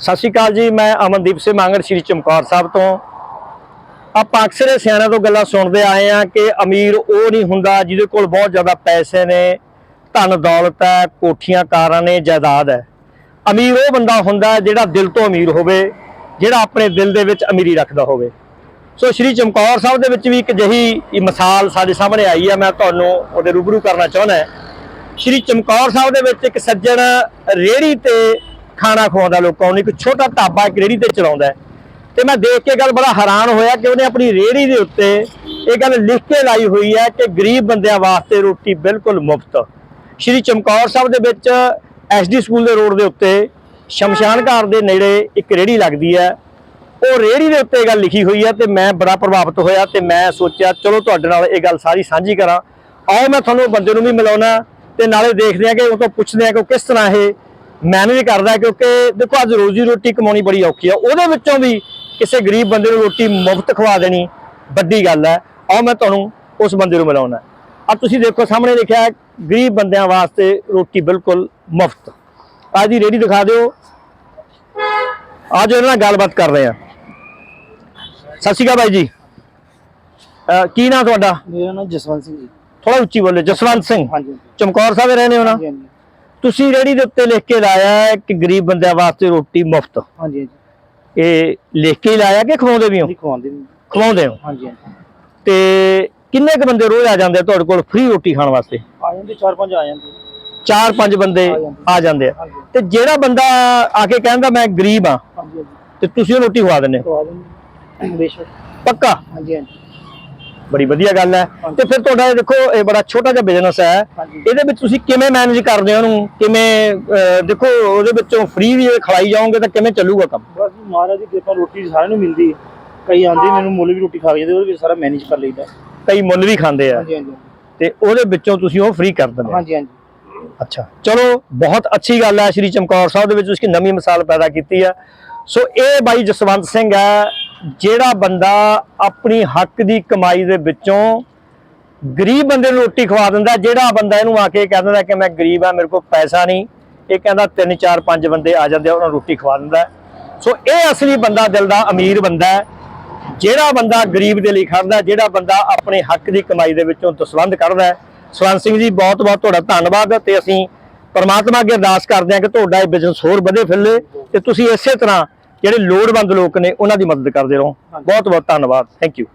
ਸਤਿ ਸ਼੍ਰੀ ਅਕਾਲ ਜੀ, ਮੈਂ ਅਮਨਦੀਪ ਸਿੰਘ ਮੰਗੜ, ਸ਼੍ਰੀ ਚਮਕੌਰ ਸਾਹਿਬ ਤੋਂ। ਆਪਾਂ ਅਕਸਰ ਇਹ ਸਿਆਣਿਆਂ ਤੋਂ ਗੱਲਾਂ ਸੁਣਦੇ ਆਏ ਆ ਕਿ ਅਮੀਰ ਉਹ ਨਹੀਂ ਹੁੰਦਾ ਜਿਹਦੇ ਕੋਲ ਬਹੁਤ ਜ਼ਿਆਦਾ ਪੈਸੇ ਨੇ, ਧਨ ਦੌਲਤ ਹੈ, ਕੋਠੀਆਂ ਕਾਰਾਂ ਨੇ, ਜਾਇਦਾਦ ਹੈ। ਅਮੀਰ ਉਹ ਬੰਦਾ ਹੁੰਦਾ ਜਿਹੜਾ ਦਿਲ ਤੋਂ ਅਮੀਰ ਹੋਵੇ, ਜਿਹੜਾ ਆਪਣੇ ਦਿਲ ਦੇ ਵਿੱਚ ਅਮੀਰੀ ਰੱਖਦਾ ਹੋਵੇ। ਸੋ ਸ਼੍ਰੀ ਚਮਕੌਰ ਸਾਹਿਬ ਦੇ ਵਿੱਚ ਵੀ ਇੱਕ ਜਹੀ ਮਿਸਾਲ ਸਾਡੇ ਸਾਹਮਣੇ ਆਈ ਹੈ, ਮੈਂ ਤੁਹਾਨੂੰ ਉਹਦੇ ਰੂਬਰੂ ਕਰਨਾ ਚਾਹੁੰਦਾ ਸ਼੍ਰੀ ਚਮਕੌਰ ਸਾਹਿਬ ਦੇ ਵਿੱਚ ਇੱਕ ਸੱਜਣ ਰੇੜੀ ਤੇ ਖਾਣਾ ਖਵਾਉਂਦਾ ਲੋਕਾਂ ਨੂੰ, ਇੱਕ ਛੋਟਾ ਢਾਬਾ ਇੱਕ ਰੇੜੀ ਤੇ ਚਲਾਉਂਦਾ ਹੈ। ਤੇ ਮੈਂ ਦੇਖ ਕੇ ਗੱਲ ਬੜਾ ਹੈਰਾਨ ਹੋਇਆ ਕਿ ਉਹਨੇ ਆਪਣੀ ਰੇੜੀ ਦੇ ਉੱਤੇ ਇਹ ਗੱਲ ਲਿਖ ਕੇ ਲਾਈ ਹੋਈ ਹੈ ਕਿ ਗਰੀਬ ਬੰਦਿਆਂ ਵਾਸਤੇ ਰੋਟੀ ਬਿਲਕੁਲ ਮੁਫਤ। ਸ਼੍ਰੀ ਚਮਕੌਰ ਸਾਹਿਬ ਦੇ ਵਿੱਚ ਐਸਡੀ ਸਕੂਲ ਦੇ ਰੋਡ ਦੇ ਉੱਤੇ ਸ਼ਮਸ਼ਾਨ ਘਾਟ ਦੇ ਨੇੜੇ ਇੱਕ ਰੇੜੀ ਲੱਗਦੀ ਹੈ। ਉਹ ਰੇੜੀ ਦੇ ਉੱਤੇ ਇਹ ਗੱਲ ਲਿਖੀ ਹੋਈ ਹੈ ਤੇ ਮੈਂ ਬੜਾ ਪ੍ਰਭਾਵਿਤ ਹੋਇਆ ਤੇ ਮੈਂ ਸੋਚਿਆ, ਚਲੋ ਤੁਹਾਡੇ ਨਾਲ ਇਹ ਗੱਲ ਸਾਰੀ ਸਾਂਝੀ ਕਰਾਂ। ਆਓ ਮੈਂ ਤੁਹਾਨੂੰ ਬੰਦੇ ਨੂੰ ਵੀ ਮਿਲਾਉਣਾ ਤੇ ਨਾਲੇ ਦੇਖਦੇ ਆ ਕਿ ਉਹ ਤੋਂ ਪੁੱਛਦੇ ਆ ਕਿ ਉਹ ਕਿਸ ਤਰ੍ਹਾਂ ਇਹ ਮੈਨੇਜ ਕਰਦਾ ਕਿਉਂਕਿ ਦੇਖੋ ਅੱਜ ਰੋਜ਼ੀ ਰੋਟੀ ਕਮਾਉਣੀ ਬੜੀ ਔਖੀ ਆ। ਉਹਦੇ ਵਿੱਚੋਂ ਵੀ ਕਿਸੇ ਗਰੀਬ ਬੰਦੇ ਨੂੰ ਰੋਟੀ ਮੁਫਤ ਖਵਾ ਦੇਣੀ ਵੱਡੀ ਗੱਲ ਹੈ। ਆਓ ਮੈਂ ਤੁਹਾਨੂੰ ਉਸ ਬੰਦੇ ਨੂੰ ਮਿਲਾਉਣਾ ਆ ਤੁਸੀਂ ਦੇਖੋ ਸਾਹਮਣੇ ਲਿਖਿਆ ਗਰੀਬ ਬੰਦਿਆਂ ਵਾਸਤੇ ਰੋਟੀ ਬਿਲਕੁਲ ਮੁਫਤ। ਅੱਜ ਦੀ ਰੇੜੀ ਦਿਖਾ ਦਿਓ। ਅੱਜ ਇਹਨਾਂ ਨਾਲ ਗੱਲਬਾਤ ਕਰ ਰਹੇ ਆ ਸਤਿ ਸ਼੍ਰੀ ਅਕਾਲ ਬਾਈ ਜੀ। ਕੀ ਨਾਮ ਤੁਹਾਡਾ? ਮੇਰਾ ਨਾਮ ਜਸਵੰਤ ਸਿੰਘ ਜੀ। ਥੋੜਾ ਉੱਚੀ ਬੋਲੇ ਜਸਵੰਤ ਸਿੰਘ। ਹਾਂਜੀ। ਚਮਕੌਰ ਸਾਹਿਬ ਰਹਿੰਦੇ ਹੋ ਨਾ? ਤੁਸੀਂ ਰੇੜੀ ਦੇ ਉੱਤੇ ਲਿਖ ਕੇ ਲਾਇਆ ਹੈ ਕਿ ਗਰੀਬ ਬੰਦਿਆਂ ਵਾਸਤੇ ਰੋਟੀ ਮੁਫਤ। ਹਾਂਜੀ ਇਹ ਲਿਖ ਕੇ ਹੀ ਲਾਇਆ ਕਿ ਖਵਾਉਂਦੇ ਵੀ ਹੋ? ਹਾਂਜੀ ਖਵਾਉਂਦੇ ਹੋ? ਹਾਂਜੀ ਹਾਂਜੀ। ਤੇ ਕਿੰਨੇ ਕੁ ਬੰਦੇ ਰੋਜ਼ ਆ ਜਾਂਦੇ ਆ ਤੁਹਾਡੇ ਕੋਲ ਫ੍ਰੀ ਰੋਟੀ ਖਾਣ ਵਾਸਤੇ? ਆ ਜਾਂਦੇ ਚਾਰ ਪੰਜ ਆ ਜਾਂਦੇ। ਚਾਰ ਪੰਜ ਬੰਦੇ ਆ ਜਾਂਦੇ। ਆ ਜਾਂਦੇ ਆ। ਹਾਂਜੀ। ਤੇ ਜਿਹੜਾ ਬੰਦਾ ਆ ਕੇ ਕਹਿੰਦਾ ਮੈਂ ਗਰੀਬ ਆ ਹਾਂਜੀ ਹਾਂਜੀ। ਤੇ ਤੁਸੀਂ ਉਹਨੂੰ ਰੋਟੀ ਖਵਾ ਦਿੰਦੇ ਹੋ? ਖਵਾ ਦਿੰਦੇ ਬੇਸ਼ੱਕ। ਪੱਕਾ? ਹਾਂਜੀ ਹਾਂਜੀ। ਬੜੀ ਵਧੀਆ ਗੱਲ ਹੈ। ਤੇ ਫਿਰ ਤੁਹਾਡਾ ਇਹ ਦੇਖੋ ਇਹ ਬੜਾ ਛੋਟਾ ਜਿਹਾ ਬਿਜ਼ਨਸ ਹੈ। ਇਹਦੇ ਵਿੱਚ ਤੁਸੀਂ ਕਿਵੇਂ ਮੈਨੇਜ ਕਰਦੇ ਹੋ ਉਹਨੂੰ ਕਿਵੇਂ ਦੇਖੋ ਉਹਦੇ ਵਿੱਚੋਂ ਫ੍ਰੀ ਵੀ ਖਿਲਾਈ ਜਾਓਗੇ ਤਾਂ ਕਿਵੇਂ ਚੱਲੂਗਾ ਕੰਮ? ਬਸ ਮਹਾਰਾਜ ਦੀ ਕਿਰਪਾ ਰੋਟੀ ਸਾਰਿਆਂ ਨੂੰ ਮਿਲਦੀ ਹੈ। ਕਈ ਆਂਦੇ ਮੈਨੂੰ ਮੁੱਲ ਵੀ ਰੋਟੀ ਖਾ ਜਾਂਦੇ ਉਹਦੇ ਵਿੱਚ ਸਾਰਾ ਮੈਨੇਜ ਕਰ ਲਈਦਾ। ਕਈ ਮੁੱਲ ਵੀ ਖਾਂਦੇ ਆ। ਹਾਂਜੀ ਹਾਂਜੀ। ਤੇ ਉਹਦੇ ਵਿੱਚੋਂ ਤੁਸੀਂ ਉਹ ਫ੍ਰੀ ਕਰ ਦਿੰਦੇ ਹੋ। ਹਾਂਜੀ ਹਾਂਜੀ। ਅੱਛਾ। ਚਲੋ ਬਹੁਤ ਅੱਛੀ ਗੱਲ ਹੈ ਸ਼੍ਰੀ ਚਮਕੌਰ ਸਾਹਿਬ ਦੇ ਵਿੱਚ ਇੱਕ ਨਵੀਂ ਮਿਸਾਲ ਪੈਦਾ ਕੀਤੀ ਹੈ। ਸੋ ਇਹ ਬਾਈ ਜਸਵੰਤ ਸਿੰਘ ਹੈ ਜਿਹੜਾ ਬੰਦਾ ਆਪਣੀ ਹੱਕ ਦੀ ਕਮਾਈ ਦੇ ਵਿੱਚੋਂ ਗਰੀਬ ਬੰਦੇ ਨੂੰ ਰੋਟੀ ਖਵਾ ਦਿੰਦਾ, ਜਿਹੜਾ ਬੰਦਾ ਇਹਨੂੰ ਆ ਕੇ ਕਹਿ ਦਿੰਦਾ ਕਿ ਮੈਂ ਗਰੀਬ ਆ ਮੇਰੇ ਕੋਲ ਪੈਸਾ ਨਹੀਂ, ਇਹ ਕਹਿੰਦਾ ਤਿੰਨ, ਚਾਰ, ਪੰਜ ਬੰਦੇ ਆ ਜਾਂਦੇ ਆ, ਉਹਨਾਂ ਨੂੰ ਰੋਟੀ ਖਵਾ ਦਿੰਦਾ। ਸੋ ਇਹ ਅਸਲੀ ਬੰਦਾ ਦਿਲ ਦਾ ਅਮੀਰ ਬੰਦਾ ਹੈ। ਜਿਹੜਾ ਬੰਦਾ ਗਰੀਬ ਦੇ ਲਈ ਖੜਦਾ, ਜਿਹੜਾ ਬੰਦਾ ਆਪਣੇ ਹੱਕ ਦੀ ਕਮਾਈ ਦੇ ਵਿੱਚੋਂ ਦਸਵੰਧ ਕੱਢਦਾ ਹੈ। ਸਵੰਤ ਸਿੰਘ ਜੀ, ਬਹੁਤ ਬਹੁਤ ਤੁਹਾਡਾ ਧੰਨਵਾਦ ਤੇ ਅਸੀਂ ਪਰਮਾਤਮਾ ਅੱਗੇ ਅਰਦਾਸ ਕਰਦੇ ਹਾਂ ਕਿ ਤੁਹਾਡਾ ਇਹ ਬਿਜ਼ਨਸ ਹੋਰ ਵਧੇ ਫਿੱਲੇ ਤੇ ਤੁਸੀਂ ਇਸੇ ਤਰ੍ਹਾਂ ਜਿਹੜੇ ਲੋੜਵੰਦ ਲੋਕ ਨੇ ਉਹਨਾਂ ਦੀ ਮਦਦ ਕਰਦੇ ਰਹੋ। ਬਹੁਤ ਬਹੁਤ ਧੰਨਵਾਦ। Thank you